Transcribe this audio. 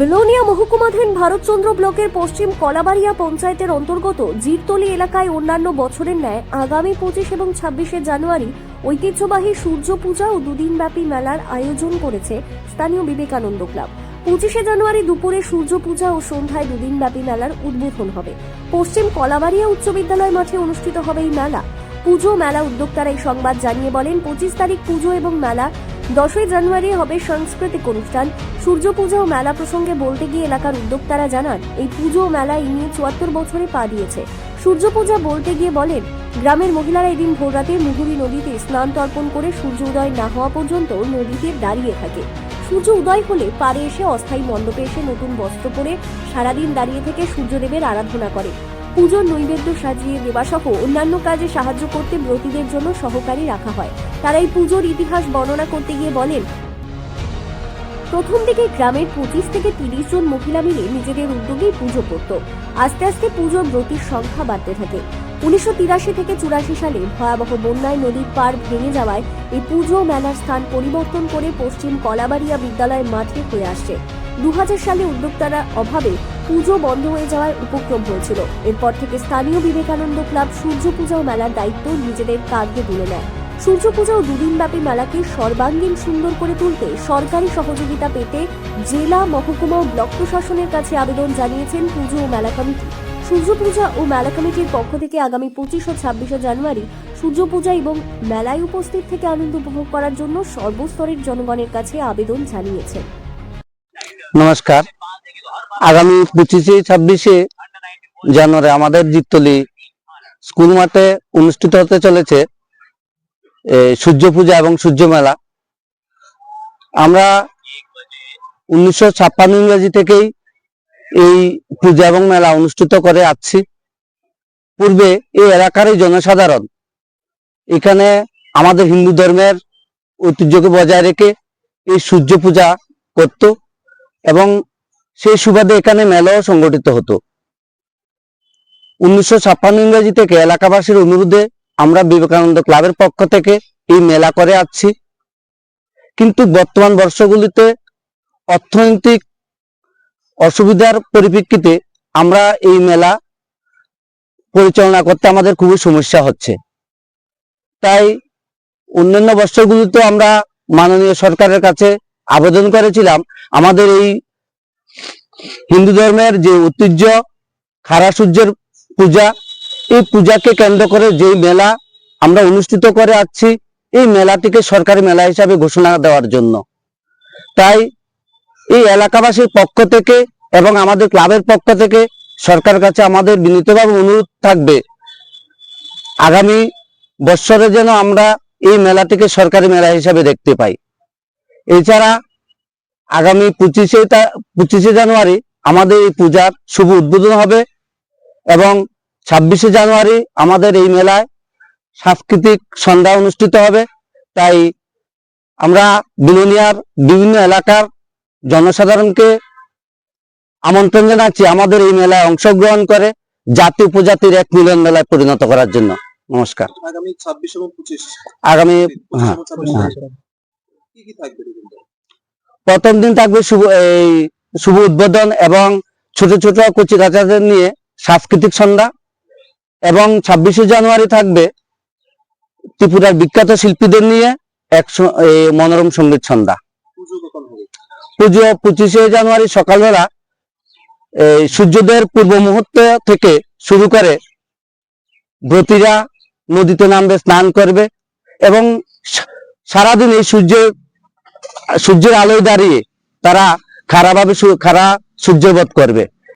বেলোনিয়া মহকুমাধীন ভারতচন্দ্র ব্লকের পশ্চিম কলাবাড়িয়া পঞ্চায়েতের অন্তর্গত জিরতলি এলাকায় অন্যান্য বছরের ন্যায় আগামী পঁচিশ এবং ছাব্বিশে জানুয়ারি ঐতিহ্যবাহী সূর্য পূজা ও দুদিনব্যাপী মেলার আয়োজন করেছে স্থানীয় বিবেকানন্দ ক্লাব। পঁচিশে জানুয়ারি দুপুরে সূর্য পূজা ও সন্ধ্যায় দুদিনব্যাপী মেলার উদ্বোধন হবে। পশ্চিম কলাবাড়িয়া উচ্চ বিদ্যালয় মাঠে অনুষ্ঠিত হবে এই মেলা। পুজো, মেলা উদ্যোক্তারা এই সংবাদ জানিয়ে বলেন, পঁচিশ তারিখ পুজো এবং মেলা দশই জানুয়ারি হবে সাংস্কৃতিক অনুষ্ঠান। সূর্য পূজা ও মেলা প্রসঙ্গে বলতে গিয়ে এলাকার উদ্যোক্তারা জানান, এই পুজো ও মেলা এই নিয়ে চুয়াত্তর বছরে পা দিয়েছে। সূর্য পূজা বলতে গিয়ে বলেন, গ্রামের মহিলারা এদিন ভোররাতে মুহুরী নদীতে স্নান তর্পণ করে সূর্য উদয় না হওয়া পর্যন্ত নদীতে দাঁড়িয়ে থাকে। সূর্য উদয় হলে পারে এসে অস্থায়ী মণ্ডপে এসে নতুন বস্ত্র পরে সারাদিন দাঁড়িয়ে থেকে সূর্যদেবের আরাধনা করে। পুজোর নৈবেদ্য সাজিয়ে দেওয়া সহ অন্যান্য কাজে সাহায্য করতে ব্রতীদের জন্য সহকারী রাখা হয়। তারা এই পুজোর ইতিহাস বর্ণনা করতে গিয়ে বলেন, প্রথম দিকে গ্রামের পঁচিশ থেকে তিরিশ জন মহিলা মিলে নিজেদের উদ্যোগেই পুজো করত। আস্তে আস্তে পুজোর ব্রতির সংখ্যা বাড়তে থাকে। উনিশশো তিরাশি থেকে চুরাশি সালে ভয়াবহ বন্যায় নদীর পার ভেঙে যাওয়ায় এই পুজো মেলার স্থান পরিবর্তন করে পশ্চিম কলাবাড়িয়া বিদ্যালয়ের মাঠে হয়ে আসছে। দু হাজার সালে উদ্যোক্তারা অভাবে পুজো বন্ধ হয়ে যাওয়ার উপক্রম হয়েছিল। এরপর থেকে স্থানীয় বিবেকানন্দ ক্লাব সূর্য পূজা ও মেলার দায়িত্ব নিজেদের কাঁধে তুলে নেয়। সূর্য পূজা ও দুদিনব্যাপী মেলাকে সর্বাঙ্গীন সুন্দর করে তুলতে সরকারি সহযোগিতা পেতে জেলা মহকুমা ও ব্লক প্রশাসনের কাছে আবেদন জানিয়েছেন পুজো ও মেলা কমিটি। সূর্য পূজা ও মেলা কমিটির পক্ষ থেকে আগামী পঁচিশ ও ছাব্বিশে জানুয়ারি সূর্য পূজা এবং মেলায় উপস্থিত থেকে আনন্দ উপভোগ করার জন্য সর্বস্তরের জনগণের কাছে আবেদন জানিয়েছেন। নমস্কার। আগামী পঁচিশে, ছাব্বিশে জানুয়ারি আমাদের জিততলি স্কুল মাঠে অনুষ্ঠিত হতে চলেছে সূর্য পূজা এবং সূর্য মেলা। আমরা উনিশশো ছাপ্পান্ন ইংরেজি থেকেই এই পূজা এবং মেলা অনুষ্ঠিত করে আসছি। পূর্বে এই এলাকারই জনসাধারণ, এখানে আমাদের হিন্দু ধর্মের ঐতিহ্যকে বজায় রেখে এই সূর্য পূজা করত এবং সেই সুবাদে এখানে মেলাও সংগঠিত হতো। উনিশশো ছাপ্পান্ন ইংরেজি থেকে এলাকাবাসীর অনুরোধে আমরা বিবেকানন্দ ক্লাবের পক্ষ থেকে এই মেলা করে আসছি। কিন্তু বর্তমান বর্ষগুলিতে অর্থনৈতিক অসুবিধার পরিপ্রেক্ষিতে আমরা এই মেলা পরিচালনা করতে আমাদের খুবই সমস্যা হচ্ছে। তাই অন্যান্য বর্ষগুলিতে আমরা মাননীয় সরকারের কাছে আবেদন করেছিলাম, আমাদের এই হিন্দু ধর্মের যে ঐতিহ্য, খারা সূর্যের পূজা, এই পূজাকে কেন্দ্র করে যে মেলা আমরা অনুষ্ঠিত করে আসছি, এই মেলাটিকে সরকারি মেলা হিসাবে ঘোষণা দেওয়ার জন্য। তাই এই এলাকাবাসীর পক্ষ থেকে এবং আমাদের ক্লাবের পক্ষ থেকে সরকারের কাছে আমাদের বিনীতভাবে অনুরোধ থাকবে, আগামী বৎসরে যেন আমরা এই মেলাটিকে সরকারি মেলা হিসাবে দেখতে পাই। এছাড়া আগামী পঁচিশে পঁচিশে জানুয়ারি আমাদের এই পূজার শুভ উদ্বোধন হবে এবং ছাব্বিশে জানুয়ারি আমাদের এই মেলায় সাংস্কৃতিক সন্ধ্যা অনুষ্ঠিত হবে। তাই আমরা বিলোনিয়ার বিভিন্ন এলাকার জনসাধারণকে আমন্ত্রণ জানাচ্ছি আমাদের এই মেলায় অংশগ্রহণ করে জাতি উপজাতির এক মিলন মেলায় পরিণত করার জন্য। নমস্কার। আগামী ছাব্বিশ এবং পঁচিশ। আগামী হ্যাঁ হ্যাঁ। কি কি থাকবে এগুলো? প্রথম দিন থাকবে শুভ, এই শুভ উদ্বোধন এবং ছোট ছোট কচি কাচাদের নিয়ে সাংস্কৃতিক সন্ধ্যা এবং ছাব্বিশে জানুয়ারি থাকবে ত্রিপুরার বিখ্যাত শিল্পীদের নিয়ে এক মনোরম সংগীত সন্ধ্যা। পুজো পঁচিশে জানুয়ারি সকালবেলা এই সূর্যোদয়ের পূর্ব মুহূর্ত থেকে শুরু করে ব্রতীরা নদীতে নামবে, স্নান করবে এবং সারাদিন এই সূর্যের সূর্যের আলোয় দাঁড়িয়ে তারা খারাপভাবে খারাপ খারা সূর্যবধ করবে।